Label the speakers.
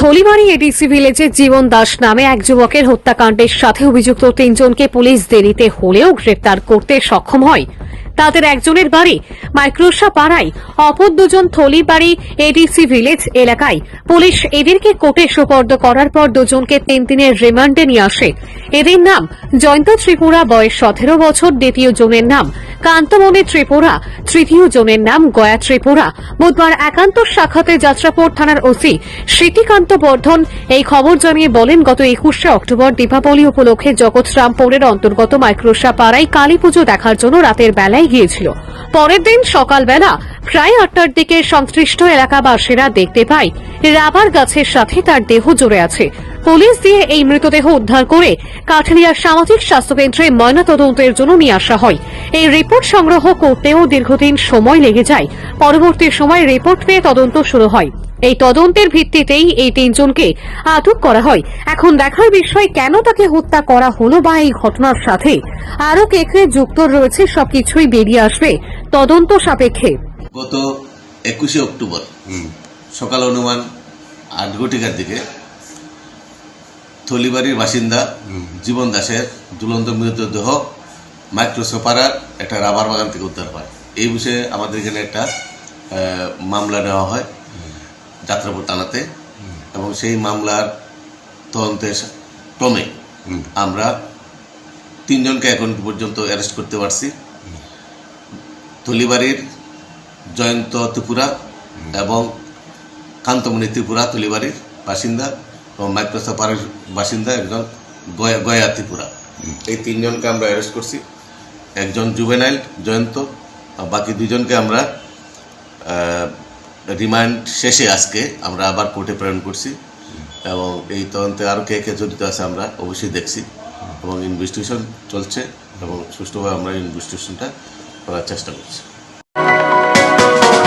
Speaker 1: থলিবাড়ি ADC ভিলেজে জীবন দাস নামে এক যুবকের হত্যাকাণ্ডের সাথে অভিযুক্ত তিনজনকে পুলিশ দেরিতে হলেও গ্রেপ্তার করতে সক্ষম হয়। তাদের একজনের বাড়ি মাইক্রোসা পাড়ায়, অপর দুজন থলিবাড়ি এডিসি ভিলেজ এলাকায়। পুলিশ এদেরকে কোর্টে সোপর্দ করার পর দুজনকে তিন দিনের রিমান্ডে নিয়ে আসে। এদের নাম জয়ন্ত ত্রিপুরা, বয়স সতেরো বছর, দ্বিতীয় জনের নাম কান্তমণি ত্রিপুরা। তৃতীয় জনের নাম গয়া ত্রিপুরা। বুধবার একান্ত শাখাতে যাত্রাপুর থানার ওসি স্মৃতিকান্ত বর্ধন এই খবর জানিয়ে বলেন, গত একুশে অক্টোবর দীপাবলি উপলক্ষে জগৎরামপুরের অন্তর্গত মাইক্রোসা পাড়ায় কালী পুজো দেখার জন্য রাতের বেলায় গিয়েছিল। পরের দিন সকালবেলা প্রায় আটটার দিকে সংশ্লিষ্ট এলাকাবাসীরা দেখতে পায়, রাবার গাছের সাথে তার দেহ জড়ে আছে। পুলিশ দিয়ে এই মৃতদেহ উদ্ধার করে কাঠালিয়ার সামাজিক স্বাস্থ্যকেন্দ্রে ময়নাতদন্তের জন্য নিয়ে আসা হয়। এই রিপোর্ট সংগ্রহ করতেও দীর্ঘদিন সময় লেগে যায়। পরবর্তী সময় রিপোর্ট পেয়ে তদন্ত শুরু হয়। এই তদন্তের ভিত্তিতেই এই তিনজনকে আটক করা হয়। এখন দেখার বিষয়, কেন তাকে হত্যা করা হলো বা এই ঘটনার সাথে আরও কে কে যুক্ত রয়েছে, সবকিছুই বেরিয়ে আসবে তদন্ত সাপেক্ষে।
Speaker 2: গত একুশে অক্টোবর সকাল অনুমান আট ঘটিকার দিকে থলিবাড়ির বাসিন্দা জীবন দাসের ঝুলন্ত মৃতদেহ মাইক্রোসোপারার একটা রাবার বাগান থেকে উদ্ধার হয়। এই বিষয়ে আমাদের এখানে একটা মামলা নেওয়া হয় যাত্রাপুর থানাতে। এবং সেই মামলার তদন্তের ক্রমে আমরা তিনজনকে এখন পর্যন্ত অ্যারেস্ট করতে পারছি। থলিবাড়ির জয়ন্ত ত্রিপুরা এবং কান্তমণি ত্রিপুরা তুলিবাড়ির বাসিন্দা এবং মাইক্রোসফারের বাসিন্দা একজন গয়া গয়া ত্রিপুরা। এই তিনজনকে আমরা অ্যারেস্ট করছি। একজন জুবেনাইল জয়ন্ত আর বাকি দুজনকে আমরা রিমান্ড শেষে আজকে আমরা আবার কোর্টে প্রেরণ করছি এবং এই তদন্তে আরও কে কে জড়িত আছে আমরা অবশ্যই দেখছি এবং ইনভেস্টিগেশন চলছে এবং সুষ্ঠুভাবে আমরা ইনভেস্টিগেশনটা করার চেষ্টা করছি।